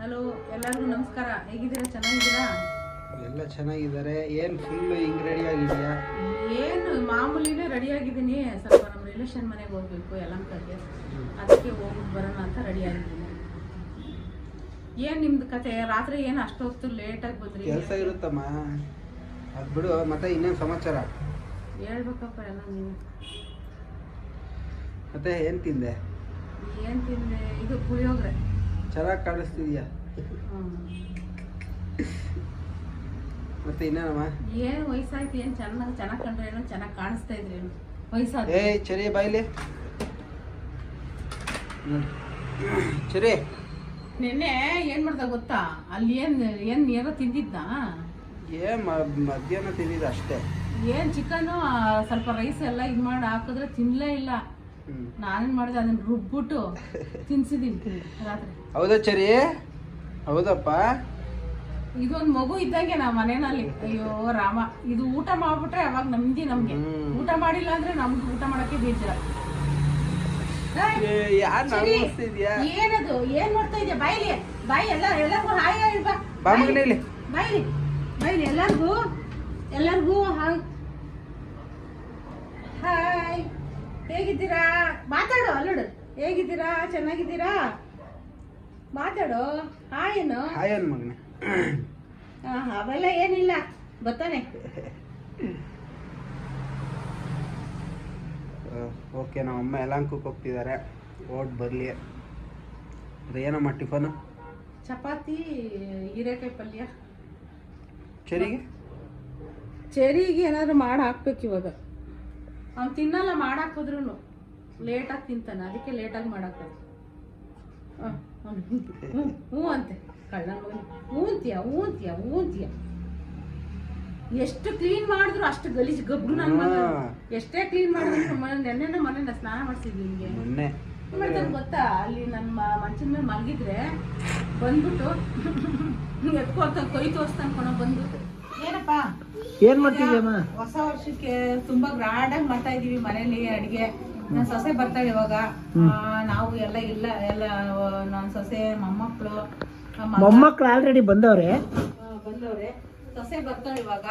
Hello ಎಲ್ಲರಿಗೂ ನಮಸ್ಕಾರ. ಹೇಗಿದ್ದೀರಾ? ಚೆನ್ನಾಗಿದ್ದೀರಾ? ಎಲ್ಲ ಚೆನ್ನಾಗಿದ್ದಾರೆ. ಏನು ಫುಲ್ ಹಿಂಗೆ ರೆಡಿ ಆಗಿದೆಯಾ ಏನು ಮಾಮೂಲಿನೇ ರೆಡಿ ಆಗಿದ್ದೀನಿ. ಸ್ವಲ್ಪ ನಮ್ಮ ರಿಲೇಷನ್ ಮನೆಗೆ ಹೋಗ್ಬೇಕು ಯಲಂಕಕ್ಕೆ ಅದಕ್ಕೆ ಹೋಗ್ಬಿಟ್ಟು ಬರೋಣ ಅಂತ ರೆಡಿ ಆಗಿದ್ದೀನಿ. ಏನು ನಿಮ್ದು ಕತೆ? ರಾತ್ರಿ ಏನು ಅಷ್ಟೊತ್ತು ಲೇಟಾಗಿ ಬಂದ್ರಿ? ಕೆಲಸ ಇರುತ್ತಮ್ಮ. ಅದು ಬಿಡು ಮತ್ತೆ ಇನ್ನೇನು ಸಮಾಚಾರ? ಹೇಳ್ಬೇಕಪ್ಪ ಎಲ್ಲ ನೀನು ಮತ್ತೆ ಏನು ತಿಂದೆ? ಏನು ತಿಂದೆ? ಇದು ಪುಳಿಯೋಗ್ರೆ. ಚೆನ್ನಾಗಿ ಕಾಣಿಸ್ತಿದ್ಯಾ? ಮತ್ತೆ ಇನ್ನೇನಮ್ಮ? ಏನು ವಯಸ್ಸಾಯ್ತು ಏನು ಚೆನ್ನಾಗಿ ಚೆನ್ನಾಗಿ ಕಂಡ್ರೆ ಏನೋ? ಚೆನ್ನಾಗಿ ಕಾಣಿಸ್ತಾ ಇದ್ರಿ ವಯಸ್ಸಾದ ಏಯ್ ಚರಿ ಬಾಯ್ಲಿ. ಚರಿ. ನಿನ್ನೆ ಏನು ಮಾಡ್ದ ಗೊತ್ತಾ? ಅಲ್ಲಿ ಏನು ಏನು ಏನೋ ತಿಂದಿದ್ದ ಏ ಮಧ್ಯಾಹ್ನ ತಿಂದಿದ್ದ ಅಷ್ಟೇ. ಏನು ಚಿಕನ್ ಸ್ವಲ್ಪ ರೈಸ್ ಎಲ್ಲ ಇದು ಮಾಡಿ ಹಾಕಿದ್ರೆ ತಿನ್ನಲೇ ಇಲ್ಲ. ನಾನೇನು ಮಾಡಿದೆ ಅದನ್ನ ರುಬ್ಬಿಟ್ಟು ತಿನ್ಸಿದೀನಿ ರಾತ್ರಿ. ಹೌದಾ ಚರಿ? ಹೌದಪ್ಪ. ಇದೊಂದು ಮಗು ಇದ್ದಂಗೆ ನಾ ಮನೆಯಲ್ಲಿ. ಅಯ್ಯೋ ರಾಮ. ಇದು ಊಟ ಮಾಡ್ಬಿಟ್ರೆ ಅವಾಗ ನಮ್ದಿ ನಮ್ಗೆ. ಊಟ ಮಾಡಿಲ್ಲ ಅಂದ್ರೆ ನಮ್ಗೆ ಊಟ ಮಾಡಕ್ಕೆ ಬೇಜಾರ. ಏನದು? ಏನ್ ಮಾಡ್ತಾ ಇದೆಯಾ? ಬಾಯ್ಲಿ ಬಾಯಿ ಎಲ್ಲ ಎಲ್ಲರಿಗೂ ಹಾಯ್. ಬಾಯ್ಲಿ ಬಾಯ್ಲಿ ಎಲ್ಲರಿಗೂ ಎಲ್ಲರಿಗೂ ಹಾಯ್. ಹಾಯ್. ಹೇಗಿದ್ದೀರಾ? ಮಾತಾಡು ಅಲ್ಲೋಡು. ಹೇಗಿದ್ದೀರಾ? ಚೆನ್ನಾಗಿದ್ದೀರಾ? ಮಾತಾಡು. ಹಾಯೇನು ಹಾಯನ್ ಹಾಯ್ ಮಗನೇ. ಆ, ಅವೆಲ್ಲ ಏನಿಲ್ಲ. ಬರ್ತಾನೆ. ಓಕೆ ನಮ್ಮ ಅಮ್ಮ ಯಲಾಂಕಕ್ಕೆ ಹೋಗ್ತಿದ್ದಾರೆ. ಓಟ್ ಬರಲಿ. ಏನಮ್ಮ ಟಿಫನು? ಚಪಾತಿ ಹೀರೆಕಾಯಿ ಪಲ್ಯ. ಚರಿಗೆ? ಚೆರಿಗೆ ಏನಾದ್ರು ಮಾಡಿ ಹಾಕ್ಬೇಕು ಇವಾಗ. ಅವ್ನು ತಿನ್ನಲ್ಲ ಮಾಡಾಕಿದ್ರು ಲೇಟಾಗಿ ತಿಂತಾನೆ ಅದಕ್ಕೆ ಲೇಟಾಗಿ ಮಾಡಾಕೋದು ಹ್ಞೂ ಅಂತೆ. ಕಳ್ಳ ಹೂಂತಿಯ ಹ್ಞೂ ಅಂತೀಯ ಎಷ್ಟು ಕ್ಲೀನ್ ಮಾಡಿದ್ರು ಅಷ್ಟು ಗಲೀಜ್ ಗಬ್ರು ನನ್ನ ಎಷ್ಟೇ ಕ್ಲೀನ್ ಮಾಡಿದ್ರು ಮನೆ ನೆನ್ನೆನ ಮನೆಯಿಂದ ಸ್ನಾನ ಮಾಡಿಸಿದ್ವಿ ನಿಮಗೆ ಮೊನ್ನೆ. ಗೊತ್ತಾ? ಅಲ್ಲಿ ನನ್ನ ಮನ್ಸಿನ ಮಂಚದ ಮೇಲೆ ಮಲಗಿದ್ರೆ ಬಂದ್ಬಿಟ್ಟು ಎತ್ಕೊಳ್ತಾನೆ ಕೈ ತೋರಿಸ್ತಾನೆ ಬಂದ್ಬಿಟ್ಟು ಏನಪ್ಪ? ಏನ್ ಮಾಡ್ತಿದ್ಯಮ್ಮ ಹೊಸ ವರ್ಷಕ್ಕೆ ತುಂಬಾ ಗ್ರಾಂಡ್ ಆಗಿ ಮಾಡ್ತಾ ಇದೀವಿ ಮನೇಲಿ ಅಡಿಗೆ. ನನ್ನ ಸೊಸೆ ಬರ್ತಾಳೆ ಇವಾಗ. ಆ, ನಾವು ಎಲ್ಲ ಇಲ್ಲ ಎಲ್ಲ ನನ್ನ ಸೊಸೆ ಮೊಮ್ಮಕ್ಕಳು ಮೊಮ್ಮಕ್ಕಳು ಆಲ್ರೆಡಿ ಬಂದವ್ರೆ? ಬಂದವ್ರೆ. ಸೊಸೆ ಬರ್ತಾಳೆ ಇವಾಗ.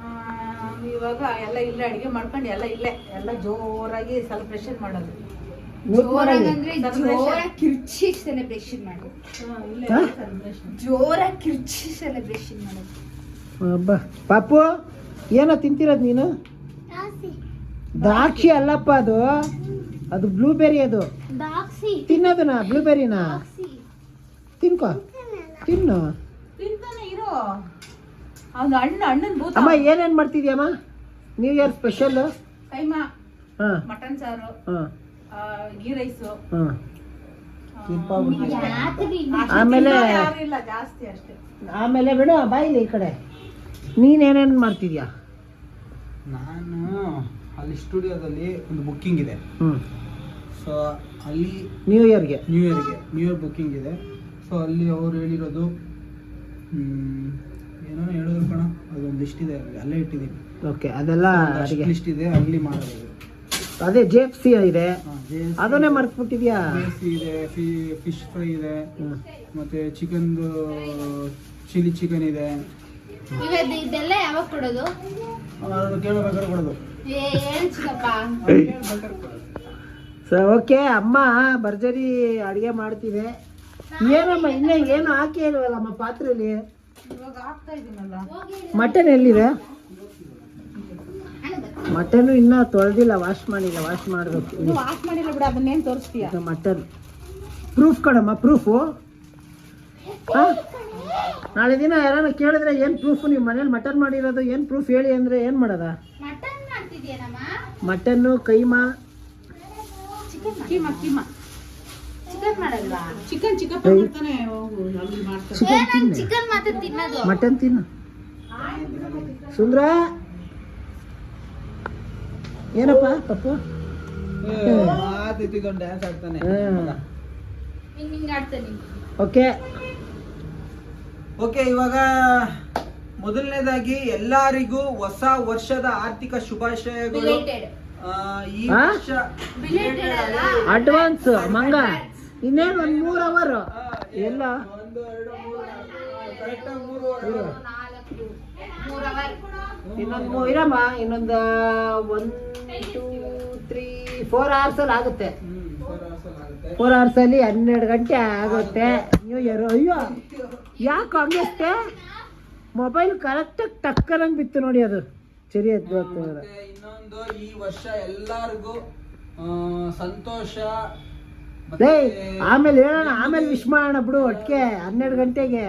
ಆ, ಇವಾಗ ಎಲ್ಲ ಇಲ್ಲೇ ಅಡಿಗೆ ಮಾಡ್ಕೊಂಡು ಎಲ್ಲ ಇಲ್ಲೇ ಎಲ್ಲ ಜೋರಾಗಿ ಸೆಲೆಬ್ರೇಷನ್ ಮಾಡೋದು. ಜೋರಾಗಿ ಕಿರ್ಚಿ ಸೆಲೆಬ್ರೇಷನ್ ಮಾಡೋದು? ಜೋರಾಗಿ ಕಿರ್ಚಿ ಸೆಲೆಬ್ರೇಷನ್ ಮಾಡೋದು. ಅಬ್ಬಾ. ಪಾಪು ಏನೋ ತಿಂತಿರೋದು ನೀನು? ದ್ರಾಕ್ಷಿ. ಅಲ್ಲಪ್ಪ ಅದು. ಅದು ಬ್ಲೂಬೆರಿ ಅದು. ತಿನ್ನೋದನ ಬ್ಲೂಬೆರಿನ ತಿನ್ಕೋ. ತಿನ್ನು. ತಿಂತಾನೆ ಇರೋ. ಅವ್ನು ಅಣ್ಣ ಅಣ್ಣನ್ ಭೂತ. ಅಮ್ಮ ಏನೇನ್ ಮಾಡ್ತಿದ್ಯಮ್ಮ ನ್ಯೂ ಇಯರ್ ಸ್ಪೆಷಲ್ ಕೈಮಾ. ಹಾ. ಮಟನ್ ಸಾರು. ಹಾ. ಆ, ಗೀ ರೈಸು ಹಾ. ಆಮೇಲೆ ಆಮೇಲೆ- ಇಲ್ಲ ಜಾಸ್ತಿ ಅಷ್ಟೇ. ಆಮೇಲೆ ಬಿಡು ಬಾಯಿಲಿ ಈ ಕಡೆ. ನೀನೇನೇನ್ ಮಾಡ್ತಿದ್ಯಾ? ನಾನು ಅಲ್ಲಿ ಸ್ಟುಡಿಯೋದಲ್ಲಿ ಒಂದು ಬುಕ್ಕಿಂಗ್ ಇದೆ. ಹ್ಞೂ ಸೊ ಅಲ್ಲಿ ನ್ಯೂ ಇಯರ್ಗೆ ನ್ಯೂ ಇಯರ್ಗೆ ನ್ಯೂ ಇಯರ್ ಬುಕ್ಕಿಂಗ್ ಇದೆ. ಸೊ ಅಲ್ಲಿ ಅವ್ರು ಹೇಳಿರೋದು ಏನೋ ಹೇಳಿದ್ರು ಕಣ ಅದೊಂದು ಲಿಸ್ಟ್ ಇದೆ ಅಲ್ಲಿ ಇಟ್ಟಿದ್ದೀನಿ. ಓಕೆ ಅದೆಲ್ಲ ಅಡಿಗೆ. ಲಿಸ್ಟ್ ಇದೆ ಅಲ್ಲಿ ಮಾಡೋದು ಅದೇ ಜೆ ಎಫ್ ಸಿ ಇದೆ. ಅದನ್ನೇ ಮರ್ತ್ಬಿಟ್ಟಿದ್ಯಾ? ಸಿ ಇದೆ ಫಿಶ್ ಫ್ರೈ ಇದೆ. ಮತ್ತೆ ಚಿಕನ್ದು ಚಿಲ್ಲಿ ಚಿಕನ್ ಇದೆ. ಇವತ್ತು ಇದೆಲ್ಲ ಯಾವಾಗ ಕೊಡೋದು? ಅವ್ರನ್ನ ಕೇಳಬೇಕಾದ್ರೆ ಕೊಡೋದು. ಏನ್ ಚಿಕ್ಕಪ್ಪ? ಅವ್ರು ಕೇಳ್ಬೇಕಾದ್ರೆ ಕೊಡೋದು. ಸೊ ಓಕೆ ಅಮ್ಮ ಭರ್ಜರಿ ಅಡಿಗೆ ಮಾಡ್ತಿದೆ. ಏನಮ್ಮ ಇನ್ನೇ ಏನು ಹಾಕಿ ಇಲ್ವಲ್ಲಮ್ಮ ಪಾತ್ರೆಯಲ್ಲಿ ಇವಾಗ ಆಗ್ತಾ ಇದೀನಲ್ಲ. ಮಟನ್ ಎಲ್ಲಿದೆ? ಮಟನ್ ಇನ್ನ ತೊಳೆದಿಲ್ಲ ವಾಶ್ ಮಾಡಿಲ್ಲ ವಾಶ್ ಮಾಡ್ಬೇಕು. ವಾಶ್ ಮಾಡಿಲ್ಲ ಬಿಡ ಅದನ್ನೇನು ತೋರಿಸ್ತೀಯ? ಮಟನ್. ಪ್ರೂಫ್ ಕಣಮ್ಮ ಪ್ರೂಫು. ನಾಳೆ ದಿನ ಯಾರನ್ನ ಕೇಳಿದ್ರೆ ಏನು ಪ್ರೂಫ್ ನೀವು ಮನೇಲಿ ಮಟನ್ ಮಾಡಿರೋದು ಏನು ಪ್ರೂಫ್ ಹೇಳಿ ಅಂದ್ರೆ ಏನು ಮಾಡೋದ? ಮಟನ್ ಮಾಡ್ತಿದ್ಯೇನಮ್ಮ ಮಟನ್ನು ಕೈಮಾ? ಕೀಮಾ ಕೀಮಾ. ಚಿಕನ್ ಮಾಡಲ್ವಾ? ಚಿಕನ್ ಚಿಕ್ಕಪ್ಪ ಮಾಡ್ತಾನೆ ಹೋಗು ಅಲ್ಲಿ ಮಾಡ್ತಾನೆ. ಚಿಕನ್ ಚಿಕನ್ ಮಾತ್ರ ತಿನ್ನೋದು. ಮಟನ್ ತಿನ್ನು. ಸುಂದ್ರ? ಏನಪ್ಪ ಪಪ್ಪು? ಮಾತ್ ಓಕೆ ಇವಾಗ ಮೊದಲನೇದಾಗಿ ಎಲ್ಲರಿಗೂ ಹೊಸ ವರ್ಷದ ಆರ್ಥಿಕ ಶುಭಾಶಯಗಳು. ಆ, ಈ? ವರ್ಷ ಅಡ್ವಾನ್ಸ್ ಮಂಗ. ಇನ್ನೇನು ಒಂದ್ ಮೂರ್ ಅವರ್ ಎಲ್ಲ ಒಂದ್ ಎರಡು ಮೂರು ನಾಲ್ಕು ಮೂರ್ ಅವರ್ ಇನ್ನೊಂದು ಇರಮ್ಮ ಇನ್ನೊಂದು one two three four hours ಅಲ್ಲಿ ಆಗುತ್ತೆ. ಹ್ಮ್ ಫೋರ್ ಅವರ್ಸ್ ಅಲ್ಲಿ ಆಗುತ್ತೆ. ಫೋರ್ ಅವರ್ಸ್ ಅಲ್ಲಿ ಹನ್ನೆರಡು ಗಂಟೆ ಆಗುತ್ತೆ. ನ್ಯೂ ಇಯರ್ ಅಯ್ಯೋ. ಯಾಕೆ ಹಂಗಷ್ಟೇ ಮೊಬೈಲ್ ಕರೆಕ್ಟಾಗಿ ಟಕ್ಕರಂಗೆ ಬಿತ್ತು ನೋಡಿ ಅದು. ಸರಿ ಅದು ಮತ್ತೆ ಇನ್ನೊಂದು ಈ ವರ್ಷ ಎಲ್ಲರಿಗೂ ಸಂತೋಷ ಲೇ ಆಮೇಲೆ ಹೇಳೋಣ ಆಮೇಲೆ ವಿಶ್ ಮಾಡೋಣ ಬಿಡು ಒಟ್ಟಿಗೆ ಹನ್ನೆರಡು ಗಂಟೆಗೆ.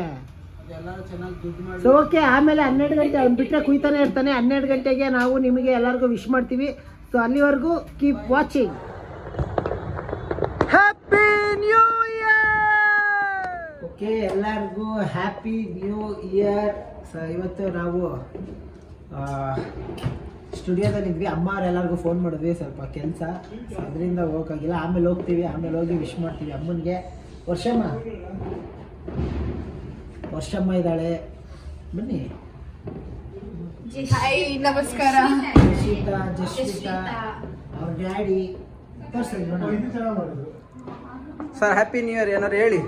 ಸೊ ಓಕೆ ಆಮೇಲೆ ಹನ್ನೆರಡು ಗಂಟೆ ಅವ್ನು ಬಿಟ್ಟರೆ ಕುಯ್ತಾನೆ ಇರ್ತಾನೆ. ಹನ್ನೆರಡು ಗಂಟೆಗೆ ನಾವು ನಿಮಗೆ ಎಲ್ಲರಿಗೂ ವಿಶ್ ಮಾಡ್ತೀವಿ. ಸೊ ಅಲ್ಲಿವರೆಗೂ keep watching happy new okay ಎಲ್ಲರಿಗೂ ಹ್ಯಾಪಿ ನ್ಯೂ ಇಯರ್ ಸ ಇವತ್ತು ನಾವು ಸ್ಟುಡಿಯೋದಲ್ಲಿ ಇದ್ವಿ ಅಮ್ಮ ಎಲ್ಲರಿಗೂ ಫೋನ್ ಮಾಡಿದ್ವಿ ಸ್ವಲ್ಪ ಕೆಲಸ. ಅದರಿಂದ ಹೋಗೋಕ್ಕಾಗಿಲ್ಲ ಆಮೇಲೆ ಹೋಗ್ತೀವಿ. ಆಮೇಲೆ ಹೋಗಿ ವಿಶ್ ಮಾಡ್ತೀವಿ ಅಮ್ಮನಿಗೆ. ವರ್ಷಮ್ಮ? ವರ್ಷಮ್ಮ ಇದ್ದಾಳೆ. ಬನ್ನಿ. ಹಾಯ್ ನಮಸ್ಕಾರ. ಜಶ್ವಿತಾ ಜಶ್ವಿತಾ ಅವ್ರ daddy. Sir happy new year ಏನಾರು ಹೇಳಿ.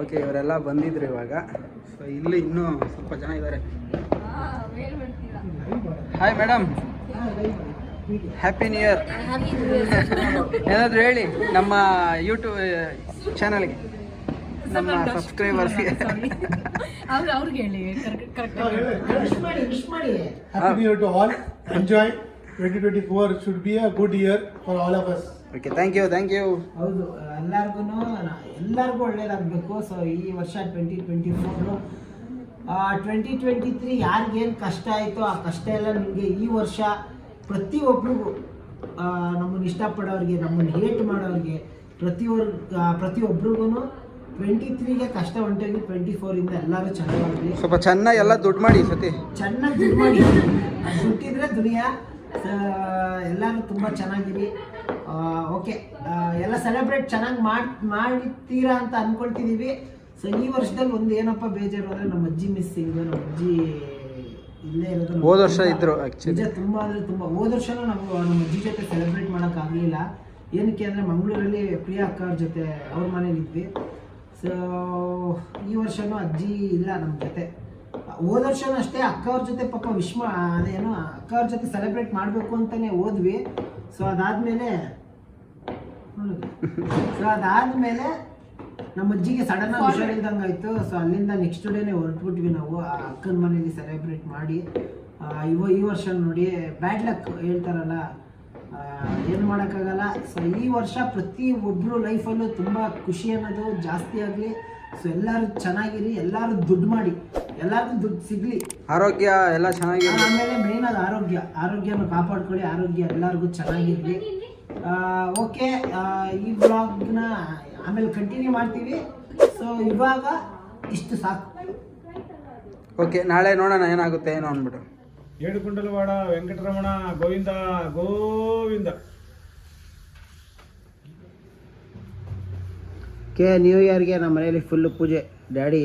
ಓಕೆ ಇವರೆಲ್ಲ ಬಂದಿದ್ರು ಇವಾಗ. ಸೊ ಇಲ್ಲಿ ಇನ್ನೂ ಸ್ವಲ್ಪ ಜನ ಇದ್ದಾರೆ. Hi madam happy new year ಏನಾದರೂ ಹೇಳಿ ನಮ್ಮ ಯೂಟ್ಯೂಬ್ ಚಾನಲ್ಗೆ ನಮ್ಮ ಸಬ್ಸ್ಕ್ರೈಬರ್ಸ್ಗೆ ಅವ್ರಿಗೆ ಹೇಳಿ ಕರೆಕ್ಟ್ ಟು ಮಾಡಿ ಎಂಜಾಯ್ ಮಾಡಿ. Happy four should be uh Enjoy. 2024 for all of good year for all of us. Okay thank you thank you ಹೌದು ಎಲ್ಲರಿಗೂ ಎಲ್ಲರಿಗೂ ಒಳ್ಳೇದಾಗಬೇಕು. ಸೊ ಈ ವರ್ಷ twenty twenty four twenty twenty three ಯಾರಿಗೇನು ಕಷ್ಟ ಆಯಿತೋ ಆ ಕಷ್ಟ ಎಲ್ಲ ನಿಮಗೆ ಈ ವರ್ಷ ಪ್ರತಿಯೊಬ್ಬರಿಗೂ ನಮ್ಮನ್ನು ಇಷ್ಟಪಡೋರಿಗೆ ನಮ್ಮನ್ನು ಹೇಟ್ ಮಾಡೋರಿಗೆ ಪ್ರತಿಯೊರ್ ಪ್ರತಿಯೊಬ್ಬರಿಗೂ ಟ್ವೆಂಟಿ ತ್ರೀಗೆ ಕಷ್ಟ ಹೊಂಟೋಗಿ ಟ್ವೆಂಟಿ ಫೋರಿಂದ ಎಲ್ಲರೂ ಚೆನ್ನಾಗಿ ಸ್ವಲ್ಪ ಚೆನ್ನಾಗಿ ಎಲ್ಲ ದುಡ್ಡು ಮಾಡಿ ಸತಿ. ಚೆನ್ನಾಗಿ ದುಡ್ಡು ಮಾಡಿ. ದುಡ್ಡಿದ್ರೆ ದುನಿಯಾ. ಎಲ್ಲರೂ ತುಂಬ ಚೆನ್ನಾಗಿರಿ. ಓಕೆ ಎಲ್ಲ ಸೆಲೆಬ್ರೇಟ್ ಚೆನ್ನಾಗಿ ಮಾಡಿ ಮಾಡ್ತೀರಾ ಅಂತ ಅಂದ್ಕೊಳ್ತಿದ್ದೀವಿ ಸೊ ಈ ವರ್ಷದಲ್ಲಿ ಒಂದು ಏನಪ್ಪ ಬೇಜಾರು ಅಂದರೆ ನಮ್ಮ ಅಜ್ಜಿ ಮಿಸ್ಸಿಂಗ್ ನಮ್ಮ ಅಜ್ಜಿ ಇಲ್ಲೇ ಇರೋದು ಹೋದ ವರ್ಷ ಇದ್ರು ನಿಜ ತುಂಬ ಅಂದರೆ ತುಂಬ. ಹೋದ ವರ್ಷನೂ ನಮ್ಗೆ ನಮ್ಮ ಅಜ್ಜಿ ಜೊತೆ ಸೆಲೆಬ್ರೇಟ್ ಮಾಡೋಕ್ಕಾಗಲಿಲ್ಲ ಏನಕ್ಕೆ ಅಂದರೆ ಮಂಗಳೂರಲ್ಲಿ ಪ್ರಿಯಾ ಅಕ್ಕ ಅವ್ರ ಜೊತೆ ಅವ್ರ ಮನೇಲಿದ್ವಿ ಸೊ ಈ ವರ್ಷನೂ ಅಜ್ಜಿ ಇಲ್ಲ ನಮ್ಮ ಜೊತೆ. ಹೋದ ವರ್ಷನೂ ಅಷ್ಟೇ ಅಕ್ಕ ಅವ್ರ ಜೊತೆ ಪಾಪ ವಿಶ್ವ ಅದೇನೋ ಅಕ್ಕ ಅವ್ರ ಜೊತೆ ಸೆಲೆಬ್ರೇಟ್ ಮಾಡಬೇಕು ಅಂತಲೇ ಹೋದ್ವಿ. ಸೊ ಅದಾದಮೇಲೆ ಸೊ ಅದಾದಮೇಲೆ ನಮ್ಮ ಅಜ್ಜಿಗೆ ಸಡನ್ ಆಗಿ ಹುಷಾರಿಲ್ದಂಗೆ ಆಯಿತು. ಸೊ ಅಲ್ಲಿಂದ ನೆಕ್ಸ್ಟ್ ಡೇನೇ ಹೊರಟ್ಬಿಟ್ವಿ ನಾವು ಆ ಅಕ್ಕನ ಮನೇಲಿ ಸೆಲೆಬ್ರೇಟ್ ಮಾಡಿ. ಇವ, ಈ ವರ್ಷ ನೋಡಿ ಬ್ಯಾಡ್ ಲಕ್ ಹೇಳ್ತಾರಲ್ಲ ಏನು ಮಾಡೋಕ್ಕಾಗಲ್ಲ. ಸೊ ಈ ವರ್ಷ ಪ್ರತಿ ಒಬ್ಬರು ಲೈಫಲ್ಲೂ ತುಂಬ ಖುಷಿ ಅನ್ನೋದು ಜಾಸ್ತಿ ಆಗಲಿ. ಸೊ ಎಲ್ಲರೂ ಚೆನ್ನಾಗಿರಿ, ಎಲ್ಲರೂ ದುಡ್ಡು ಮಾಡಿ. ಎಲ್ಲರಿಗೂ ದುಡ್ಡು ಸಿಗ್ಲಿ. ಆರೋಗ್ಯ ಎಲ್ಲ ಚೆನ್ನಾಗಿದೆ ಆಮೇಲೆ ಮೇನ್ ಅದು ಆರೋಗ್ಯ. ಆರೋಗ್ಯನ ಕಾಪಾಡ್ಕೊಳ್ಳಿ ಆರೋಗ್ಯ ಎಲ್ಲರಿಗೂ ಚೆನ್ನಾಗಿರಲಿ. ಓಕೆ ಈ ಬ್ಲಾಗ್ನ ಆಮೇಲೆ ಕಂಟಿನ್ಯೂ ಮಾಡ್ತೀವಿ. ಸೊ ಇವಾಗ ಇಷ್ಟು ಸಾಕು. ಓಕೆ ನಾಳೆ ನೋಡೋಣ ಏನಾಗುತ್ತೆ ಏನೋ ಅಂದ್ಬಿಟ್ಟು. ಏಡುಕುಂಡಲವಾಡ ವೆಂಕಟರಮಣ ಗೋವಿಂದ ಗೋವಿಂದ. ಕೆ ನ್ಯೂ ಇಯರ್ಗೆ ನಮ್ಮ ಮನೇಲಿ ಫುಲ್ಲು ಪೂಜೆ. ಡ್ಯಾಡಿ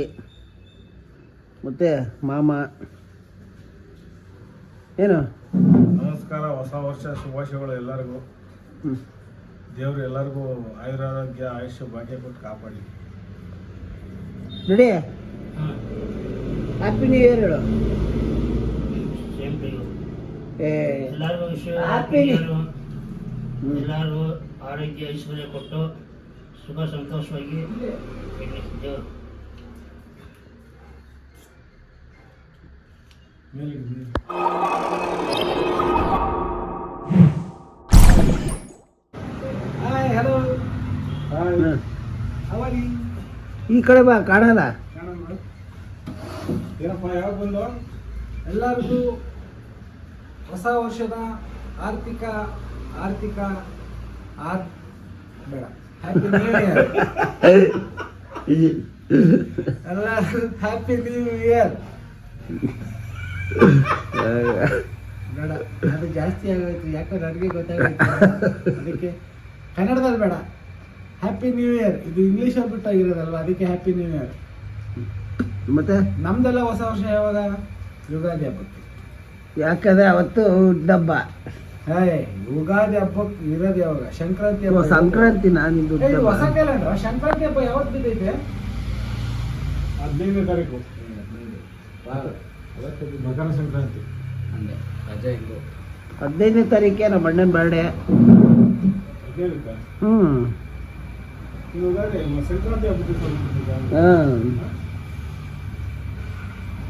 ಮತ್ತು ಮಾಮ. ಏನು? ನಮಸ್ಕಾರ ಹೊಸ ವರ್ಷ ಶುಭಾಶಯಗಳು ಎಲ್ಲರಿಗೂ. ಹ್ಞೂ ದೇವರು ಎಲ್ಲರಿಗೂ ಆಯುರಾರೋಗ್ಯ ಆಯುಷ್ಯ ಭಾಗ್ಯ ಕೊಟ್ಟು ಕಾಪಾಡಿ. ರೆಡಿ? ಹ್ಯಾಪಿ ನ್ಯೂ ಇಯರ್ ಹೇಳು. ಏ. ಎಲ್ಲರಿಗೂ ವಿಶ್ವ Happy New- ಆರೋಗ್ಯ ಐಶ್ವರ್ಯ ಕೊಟ್ಟು ಸುಖ ಸಂತೋಷವಾಗಿ ಇರ್ಲಿ. ದೇವರು. ಹಾಯ್ ಹಲೋ ಈ ಕಡೆ ಬಾ ಕಾಣಲ್ಲ? ಏನಪ್ಪ ಯಾವಾಗ ಬಂದು ಎಲ್ಲರಿಗೂ ಹೊಸ ವರ್ಷದ ಆರ್ಥಿಕ ಆರ್ಥಿಕ ಆರ್ ಬೇಡ. ಹ್ಯಾಪಿ ನ್ಯೂ ಇಯರ್ ಎಲ್ಲ ಹ್ಯಾಪಿ ನ್ಯೂ ಇಯರ್ ಬೇಡ ಅದು ಜಾಸ್ತಿ ಆಗೋಯ್ತು. ಯಾಕೋ ನನಗೆ ಗೊತ್ತಾಗೋಯ್ತು. ಅದಕ್ಕೆ ಕನ್ನಡದಲ್ಲಿ ಬೇಡ. ಹ್ಯಾಪಿ ನ್ಯೂ ಇಯರ್ ಇದು ಇಂಗ್ಲೀಷಲ್ಲಿ ಬಿಟ್ಟಾಗಿರೋದಲ್ವ? ಅದಕ್ಕೆ ಹ್ಯಾಪಿ ನ್ಯೂ ಇಯರ್ ಮತ್ತೆ? ನಮ್ದೆಲ್ಲ ಹೊಸ ವರ್ಷ ಯಾವಾಗ? ಯುಗಾದಿ ಹಬ್ಬಕ್ಕೆ. ಯಾಕಂದ್ರೆ ಅವತ್ತು ಡಬ್ಬ ಏಯ್ ಯುಗಾದಿ ಹಬ್ಬಕ್ಕೆ ಇರೋದು ಯಾವಾಗ? ಸಂಕ್ರಾಂತಿ ಹಬ್ಬ ಸಂಕ್ರಾಂತಿ ನಾನು ಇದು ಏ, ಇದು ಹೊಸ ಕ್ಯಾಲೆಂಡರ್ ಸಂಕ್ರಾಂತಿ ಹಬ್ಬ ಯಾವತ್ತು ಬಿದ್ದೈತೆ? ಹದಿನೈದನೇ ತಾರೀಕು. ಮಕರ ಸಂಕ್ರಾಂತಿ. ಹಂಗೆ ರಜೆ ಹಿಂಗು. ಹದಿನೈದನೇ ತಾರೀಕೆ ನಮ್ಮ ಅಣ್ಣನ ಬರ್ಡೇ ಹ್ಮ್. ಹಾ.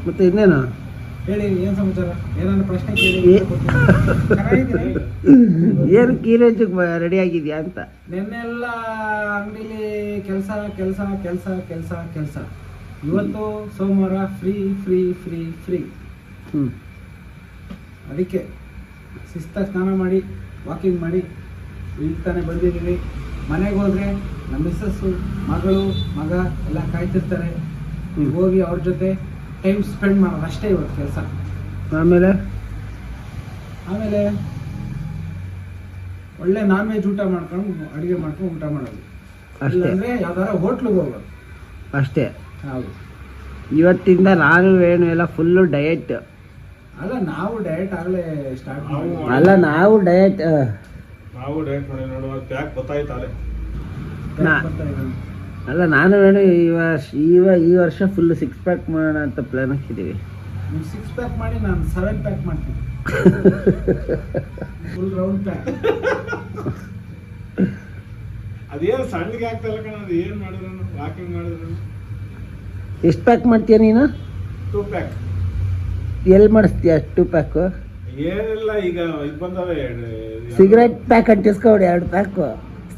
ಮತ್ತೆ ಇನ್ನೇನು? ಹೇಳಿ ಏನ್ ಸಮಾಚಾರ? ಏನಾದ್ರು ಪ್ರಶ್ನೆ. ಏನು ಕೀರೇಜ್ ರೆಡಿ ಆಗಿದ್ಯಾ ಅಂತ? ನಿನ್ನೆಲ್ಲ ಅಂಗಡಿಲಿ ಕೆಲಸ ಕೆಲಸ ಕೆಲಸ ಕೆಲಸ ಕೆಲಸ. ಇವತ್ತು ಸೋಮವಾರ ಫ್ರೀ ಫ್ರೀ ಫ್ರೀ ಫ್ರೀ ಹ್ಞೂ ಅದಕ್ಕೆ ಶಿಸ್ತಾಗಿ ಸ್ನಾನ ಮಾಡಿ ವಾಕಿಂಗ್ ಮಾಡಿ ಇಲ್ಲಿ ತಾನೇ ಬಂದಿದ್ದೀವಿ. ಮನೆಗೆ ಹೋದ್ರೆ ನಮ್ಮ ಮಿಸ್ಸಸ್ಸು ಮಗಳು ಮಗ ಎಲ್ಲ ಕಾಯ್ತಿರ್ತಾರೆ. ಹೋಗಿ ಅವ್ರ ಜೊತೆ ಟೈಮ್ ಸ್ಪೆಂಡ್ ಮಾಡೋದು ಅಷ್ಟೇ ಇವತ್ತು ಕೆಲಸ. ಆಮೇಲೆ? ಆಮೇಲೆ ಒಳ್ಳೆ ನಾನ್ ವೆಜ್ ಊಟ ಮಾಡ್ಕೊಂಡು ಅಡುಗೆ ಮಾಡ್ಕೊಂಡು ಊಟ ಮಾಡೋದು. ಅಷ್ಟೇ. ಅಂದರೆ ಯಾವ್ದಾರ ಹೋಟ್ಲಿಗೆ ಹೋಗೋದು. ಅಷ್ಟೇ. ಹೌದು. ಇವತ್ತಿಂದ ನಾನು ಏನು ಎಲ್ಲ ಫುಲ್ಲು ಡಯಟ್ ಅಲ್ಲ ನಾವು ಡಯಟ್ ಆಗಲೇ ಸ್ಟಾರ್ಟ್ ನಾವು- ಅಲ್ಲ ನಾವು ಡಯಟ್ ನಾವು ಡಯಟ್ ಮಾಡಿ ನೋಡುವ ಪ್ಯಾಕ್ ಅಲ್ಲ ನಾನು ಏನು ಈ ವರ್ಷ ಈ ಈ ವರ್ಷ ಫುಲ್ ಸಿಕ್ಸ್ ಪ್ಯಾಕ್ ಮಾಡೋಣ ಅಂತ ಪ್ಲಾನ್ ಹಾಕಿದ್ದೀವಿ ನೀವು ಸಿಕ್ಸ್ ಪ್ಯಾಕ್ ಮಾಡಿ ನಾನು ಸೆವೆನ್ ಪ್ಯಾಕ್ ಮಾಡ್ತೀನಿ. ಫುಲ್ ರೌಂಡ್ ಪ್ಯಾಕ್ ಅದೇನು ಸಣ್ಣಗೆ ಆಗ್ತಲ್ಲ ಕಣ ಅದು ಏನು ಮಾಡಿದ್ರು ವಾಕಿಂಗ್ ಮಾಡಿದ್ರು. ಎಷ್ಟು ಪ್ಯಾಕ್ ಮಾಡ್ತೀಯ ನೀನು? ಟೂ ಪ್ಯಾಕ್ ಎಲ್ಲಿ ಮಾಡಿಸ್ತೀಯ ಟೂ ಪ್ಯಾಕು ಏನಿಲ್ಲ ಈಗ ಇದು ಬಂದವೆ ಸಿಗರೆಟ್ ಪ್ಯಾಕ್ ಅಂಟಿಸ್ಕೊಬಿಡಿ ಎರಡು ಪ್ಯಾಕು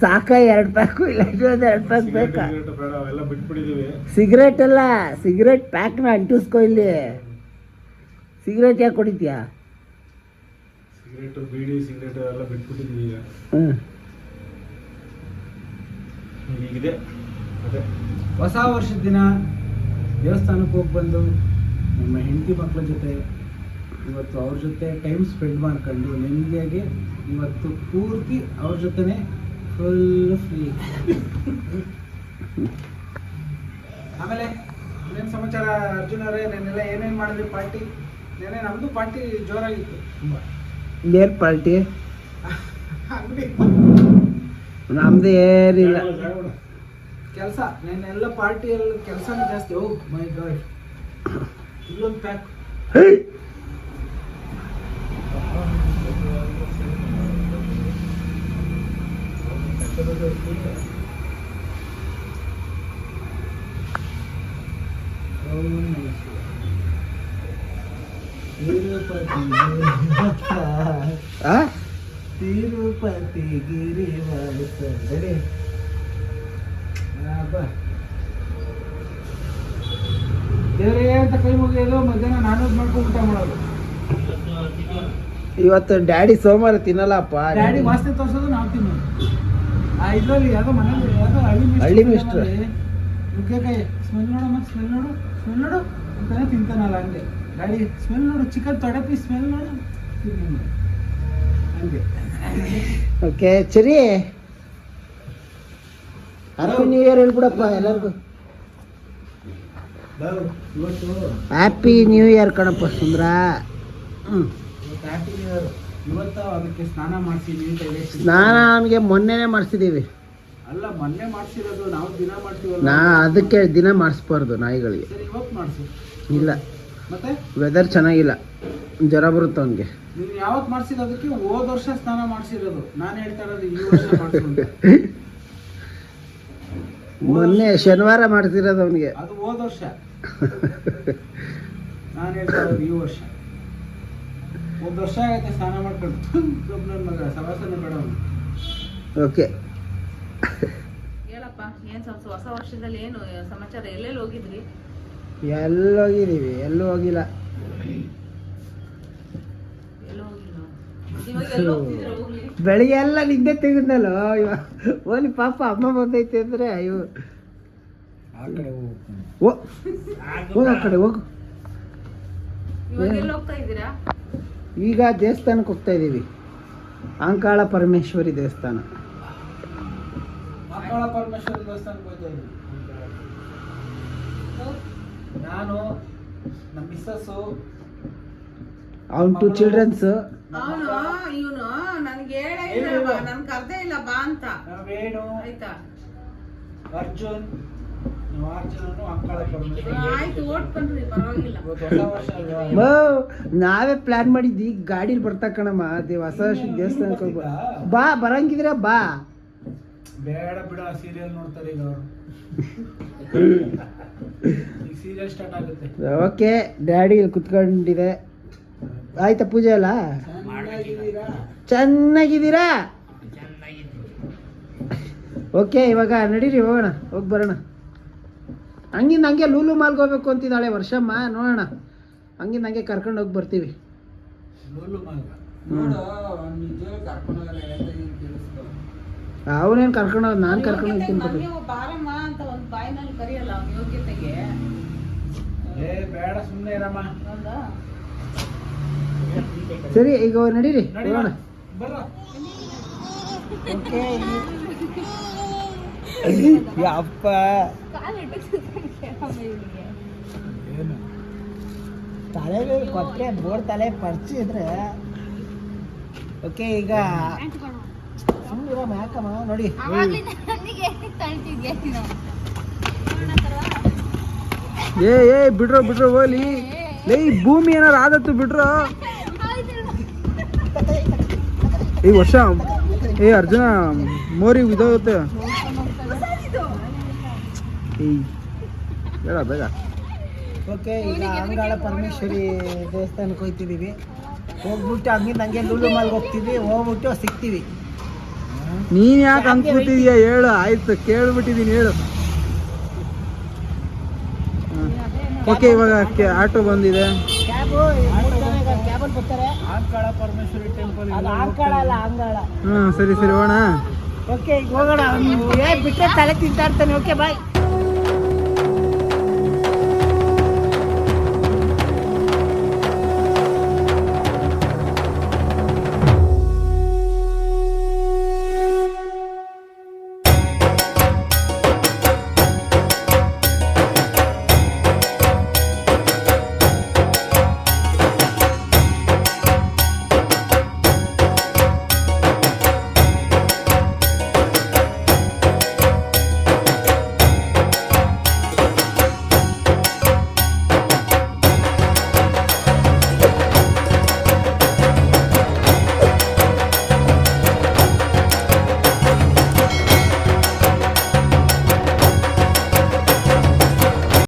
ಸಾಕ ಎರಡು ಪ್ಯಾಕು ಇಲ್ಲ ಎರಡು ಪ್ಯಾಕ್ ಬೇಕಾ? ಬಿಟ್ಬಿಟ್ಟಿದೀವಿ. ಸಿಗರೇಟ್ ಅಲ್ಲ ಸಿಗರೇಟ್ ಪ್ಯಾಕ್ನ ಅಂಟಿಸ್ಕೊ ಇಲ್ಲಿ. ಸಿಗರೇಟ್ ಯಾಕೆ ಕುಡಿತೀಯ ಸಿಗರೇಟ್ ಬೀಡಿ ಸಿಗರೇಟ್ ಎಲ್ಲ ಬಿಟ್ಬಿಟ್ಟಿದೀವಿ ಈಗ. ಹ್ಞೂ ಈಗಿದೆ ಅದೇ. ಹೊಸ ವರ್ಷದ ದಿನ. ದೇವಸ್ಥಾನಕ್ಕೆ ಹೋಗಿ ಬಂದು ನಮ್ಮ ಹೆಂಡತಿ ಮಕ್ಕಳ ಜೊತೆ ಇವತ್ತು ಅವ್ರ ಜೊತೆ ಟೈಮ್ ಸ್ಪೆಂಡ್ ಮಾಡ್ಕೊಂಡು ನೆಮ್ಮದಿಯಾಗಿ ಇವತ್ತು ಪೂರ್ತಿ ಅವ್ರ ಜೊತೆನೆ ಫುಲ್ ಫ್ರೀ ಆಮೇಲೆ ಇನ್ನೇನು ಸಮಾಚಾರ ಅರ್ಜುನ್ ಅವರೇ? ನೆನ್ನೆಲ್ಲ ಏನೇನು ಮಾಡಿದ್ರಿ ಪಾರ್ಟಿ? ನೆನ್ನೆ ನಮ್ಮದು ಪಾರ್ಟಿ ಜೋರಾಗಿತ್ತು. ತುಂಬ ಏನು ಪಾರ್ಟಿ ನಮ್ದು ಏನಿಲ್ಲ. ಕೆಲಸ ನೆನ್ನೆಲ್ಲ ಪಾರ್ಟಿಯಲ್ಲಿ ಕೆಲಸನೇ ಜಾಸ್ತಿ. Oh my god. ಇಲ್ಲೊಂದು ಪ್ಯಾಕ್ ತಿರುಪತಿ ತಿರುಪತಿ ಗಿರಿವಾಸ ರೆಡಿ ದೇವರೇ ಅಂತ ಕೈ ಮುಗಿಯೋದು ಮಧ್ಯಾಹ್ನ ನಾನ್ ವೆಜ್ ಮಾಡ್ಕೊಂಡು ಊಟ ಮಾಡೋದು. ಇವತ್ತು ಡ್ಯಾಡಿ ಸೋಮವಾರ ತಿನ್ನಲ್ಲಪ್ಪ. ಡ್ಯಾಡಿ ವಾಸನೆ ತೋರಿಸೋದು ನಾವು ತಿನ್ನೋದು. ಆ ಇದ್ರಲ್ಲಿ ಯಾವ್ದೋ ಮನೇಲಿ ಯಾವ್ದೋ ಹಳ್ಳಿ ಹಳ್ಳಿ ಮಿಸ್ಟ್ರು. ನುಗ್ಗೆಕಾಯಿ ಸ್ಮೆಲ್ ನೋಡಮ್ಮ ಸ್ಮೆಲ್ ನೋಡು ಸ್ಮೆಲ್ ನೋಡು. ಅಂತಾನೆ ತಿಂತಾನಲ್ಲ ಹಂಗೆ. ಡ್ಯಾಡಿ ಸ್ಮೆಲ್ ನೋಡು ಚಿಕನ್ ತೊಡಪಿ ಸ್ಮೆಲ್ ನೋಡು. ತಿನ್ನು. ಹಂಗೆ. ಓಕೆ ಸರಿ ಹ್ಯಾಪಿ ನ್ಯೂ ಇಯರ್ ಹೇಳ್ಬಿಡಪ್ಪ ಎಲ್ಲರಿಗೂ. ಹ್ಯಾಪಿ ನ್ಯೂ ಇಯರ್ ಕಣಪ್ಪ ಸುಂದ್ರ. ಹ್ಞೂ ಹ್ಯಾಪಿ ನ್ಯೂ ಇಯರ್ ಇವತ್ತು ಅದಕ್ಕೆ ಸ್ನಾನ ಸ್ನಾನ ಅವನಿಗೆ ಮೊನ್ನೆನೇ ಮಾಡಿಸಿದ್ದೀವಿ. ಅಲ್ಲ ಮೊನ್ನೆ ಮಾಡಿಸಿದೀವಿ ನಾವು ದಿನ ಮಾಡ್ತೀವಲ್ಲ? ನಾ ಅದಕ್ಕೆ ದಿನ ಮಾಡಿಸ್ಬಾರ್ದು ನಾಯಿಗಳಿಗೆ. ಸರಿ ಇವತ್ತು ಮಾಡಿಸು. ಇಲ್ಲ. ಮತ್ತೆ? ವೆದರ್ ಚೆನ್ನಾಗಿಲ್ಲ. ಜ್ವರ ಬರುತ್ತೆ ಅವನಿಗೆ? ನೀನು ಯಾವತ್ತು ಮಾಡ್ಸಿರೋದಕ್ಕೆ ಹೋದ ವರ್ಷ ಸ್ನಾನ ಮಾಡಿಸಿರೋದು. ನಾನು ಹೇಳ್ತಾ ಇರೋದು ಈ ವರ್ಷ. ಮೊನ್ನೆ ಶನಿವಾರ ಮಾಡ್ತಿರೋದು ಅವನಿಗೆ. ಅದು ಹೋದ ವರ್ಷ. ನಾನು ಹೇಳ್ತಾ ಇರೋದು ಈ ವರ್ಷ. ಒಂದು ವರ್ಷ ಆಗೈತೆ ಸ್ನಾನ ಮಾಡ್ಕೊಂಡು. ನನ್ನ ಮಗ ಸವಾಸನೆ ಬೇಡ ಓಕೆ. ಹೇಳಪ್ಪ ಏನು ಸ್ವಲ್ಪ ಹೊಸ ವರ್ಷದಲ್ಲಿ ಏನು ಸಮಾಚಾರ ಎಲ್ಲೆಲ್ಲಿ ಹೋಗಿದ್ರಿ? ಎಲ್ಲ ಹೋಗಿದೀವಿ ಎಲ್ಲೂ ಹೋಗಿಲ್ಲ ಎಲ್ಲೋ ಹೋಗಿಲ್ಲ ಇವಾಗ ಎಲ್ಲಿ ಹೋಗ್ತಿದ್ರ ಹೋಗ್ಲಿ ಬೆಳಿಗ್ಗೆ ಎಲ್ಲ ನಿದ್ದೆ ತೆಗೆದ್ನಲ್ಲ ಇವ ಓಲಿ ಪಾಪ ಅಮ್ಮ ಬಂದೈತೆ ಅಂದ್ರೆ ಅಯ್ಯೋ. ಆ ಕಡೆ ಹೋಗು. ಆ ಕಡೆ ಹೋಗು. ಇವಾಗ ಎಲ್ಲಿ ಹೋಗ್ತಾ ಇದ್ದೀರಾ? ಈಗ ದೇವಸ್ಥಾನಕ್ಕೆ ಹೋಗ್ತಾ ಇದ್ದೀವಿ. ಅಂಕಾಳ ಪರಮೇಶ್ವರಿ ದೇವಸ್ಥಾನ. ಮಕ್ಕಳ ಪರಮೇಶ್ವರ ದೇವಸ್ಥಾನಕ್ಕೆ ಹೋಗ್ತಾ ಇದ್ವಿ ನಾನು ನಮ್ಮ ಮಿಸ್ಸಸ್ಸು ಅವ್ನ್ ಟು ಚಿಲ್ಡ್ರನ್ಸ್ ಅವನು ಇವನು ನನ್ಗೆ ಹೇಳೇ ಇಲ್ಲ ನನ್ ಕರ್ದೇ ಇಲ್ಲ ಬಾ ಅಂತ. ನಾವೇನು? ಆಯ್ತಾ? ಅರ್ಜುನ್ ನಾವು ಅರ್ಜುನನು ಅಂಕಳ ಆಯ್ತು ಓಟ್ ಬನ್ರಿ ಪರವಾಗಿಲ್ಲ. ಇವತ್ತು ಹೊಸ ವರ್ಷ ಅಲ್ವಾ? ನಾವೇ ಪ್ಲಾನ್ ಮಾಡಿದ್ವಿ ಗಾಡಿಲಿ ಬರ್ತಾ ಕಣಮ್ಮ ದೇವ ಹೊಸ ವರ್ಷದ ದೇವಸ್ಥಾನಕ್ಕೆ ಬಾ ಬರಂಗಿದ್ರೆ ಬಾ. ಬೇಡ ಬಿಡ ಸೀರಿಯಲ್ ನೋಡ್ತಾರೆ ಈಗ ಅವರು. ಸೀರಿಯಲ್ ಸ್ಟಾರ್ಟ್ ಆಗುತ್ತೆ. ಓಕೆ ಡ್ಯಾಡಿ ಇಲ್ಲಿ ಕುತ್ಕೊಂಡಿದೆ. ಆಯ್ತಾ ಪೂಜೆ ಎಲ್ಲ? ಚೆನ್ನಾಗಿದ್ದೀರಾ? ಓಕೆ ಇವಾಗ ನಡೀರಿ ಹೋಗೋಣ ಹೋಗಿ ಬರೋಣ. ಹಂಗಿಂದ ಹಂಗೆ ಲೂಲು ಮಾಲ್ಗೆ ಹೋಗ್ಬೇಕು ಅಂತಿದ್ದಾಳೆ ವರ್ಷಮ್ಮ ನೋಡೋಣ. ಹಂಗಿಂದ ಹಂಗೆ ಕರ್ಕೊಂಡು ಹೋಗಿ ಬರ್ತೀವಿ. ಅವನೇನು ಕರ್ಕೊಂಡು ಹೋಗ್ ನಾನು ಕರ್ಕೊಂಡು ಹೋಗ್ತೀನಿ ಯೋಗ್ಯತೆಗೆ ಬರ್ತೀನಿ ನನ್ಗೆ ಬಾರಮ್ಮ ಅಂತ ಒಂದ್ ಬಾಯಿನಲ್ಲಿ ಕರಿಯಲ್ಲ ಅವ್ನ ಯೋಗ್ಯತೆಗೆ. ಏ ಬೇಡ ಸುಮ್ಮನೆ ಇರಮ್ಮ. ಹೌದಾ? ಸರಿ ಈಗ ನಡೀರಿ ನೋಡೋಣ ಹೋಗೋಣ ಅಪ್ಪ ಏನು? ತಲೆ ಕೊಟ್ಟರೆ ಬೋರ್ ತಲೆ ಪರ್ಚಿ ಇದ್ರೆ ಓಕೆ ಈಗ ಸುಮ್ಮನೆ ಯಾಕಮ್ಮ ನೋಡಿ. ಏ ಏ ಬಿಡ್ರೋ ಬಿಡ್ರೋ ಹೋಲಿ ಲೇ ಭೂಮಿ ಏನಾರು ಆದತ್ತು ಬಿಡ್ರೋ. ಈ ವರ್ಷ ಏ ಅರ್ಜುನ ಮೋರಿ ಇದಾಗುತ್ತೆ. ಬೇಡ ಬೇಡ. ಓಕೆ ಈಗ ಅಂಗಾಳ ಪರಮೇಶ್ವರಿ ದೇವಸ್ಥಾನಕ್ಕೆ ಹೋಗ್ತಿದ್ದೀವಿ. ಹೋಗ್ಬಿಟ್ಟು ಹಂಗಿಂದ ಹಂಗೆ ಲೂಲು ಮಾಲ್ಗೆ ಹೋಗ್ತೀವಿ ಹೋಗ್ಬಿಟ್ಟು ಸಿಗ್ತೀವಿ. ನೀನ್ ಯಾಕೆ ಹಂಗೆ ಹೇಳು ಆಯ್ತು ಕೇಳ್ಬಿಟ್ಟಿದೀನಿ ಹೇಳು. ಓಕೆ ಇವಾಗ ಆಟೋ ಬಂದಿದೆ. ಕ್ಯಾಬು ಕ್ಯಾಬಲ್ಲಿ ಬರ್ತಾರೆ. ಅಂಕಳ ಪರಮೇಶ್ವರಿ ಟೆಂಪಲ್ ಅದು ಆಂಕಾಳ ಅಲ್ಲ ಅಂಗಾಳ. ಹ್ಮ್ ಸರಿ ಸರಿ ಹೋಗೋಣ. ಓಕೆ ಈಗ ಹೋಗೋಣ. ಏ ಬಿಟ್ಟರೆ ತಲೆ ತಿಂತಾ ಇರ್ತಾನೆ. Okay bye